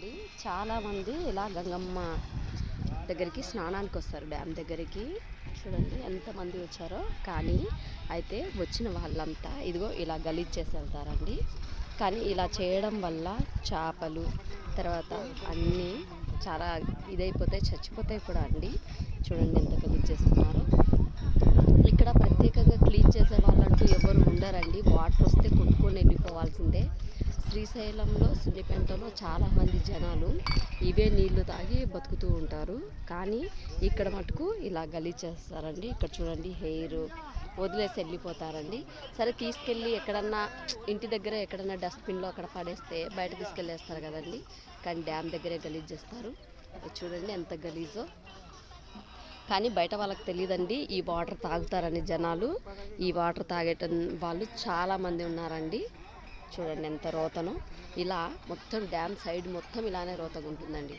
అండి చాలామంది ఇలా గంగమ్మ దగ్గరికి స్నానానికి వస్తారు డ్యామ్ దగ్గరికి. చూడండి ఎంతమంది వచ్చారో. కానీ అయితే వచ్చిన వాళ్ళంతా ఇదిగో ఇలా గలీజ్ చేసి వెళ్తారండి. కానీ ఇలా చేయడం వల్ల చేపలు తర్వాత అన్నీ చాలా ఇదైపోతాయి చచ్చిపోతాయి కూడా అండి. చూడండి ఎంత గలీజ్ చేస్తున్నారో. ఇక్కడ ప్రత్యేకంగా క్లీన్ చేసే వాళ్ళంటూ ఎవరు ఉండరండి. వాటర్ వస్తే కొట్టుకొని వెళ్ళిపోవాల్సిందే. శ్రీశైలంలో సున్నిపెంటలో చాలామంది జనాలు ఇవే నీళ్ళు తాగి బతుకుతూ ఉంటారు. కానీ ఇక్కడ మటుకు ఇలా గలీజ్ చేస్తారండి. ఇక్కడ చూడండి హెయిర్ వదిలేసి వెళ్ళిపోతారండి. సరే తీసుకెళ్ళి ఎక్కడన్నా ఇంటి దగ్గర ఎక్కడన్నా డస్ట్బిన్లో అక్కడ పడేస్తే బయట తీసుకెళ్ళేస్తారు కదండి. కానీ డ్యామ్ దగ్గరే గలీజ్ చేస్తారు. చూడండి ఎంత గలీజో. కానీ బయట వాళ్ళకి తెలియదండి ఈ వాటర్ తాగుతారని జనాలు. ఈ వాటర్ తాగేట వాళ్ళు చాలామంది ఉన్నారండి. చూడండి ఎంత రోతను. ఇలా మొత్తం డ్యామ్ సైడ్ మొత్తం ఇలానే రోతగా ఉంటుందండి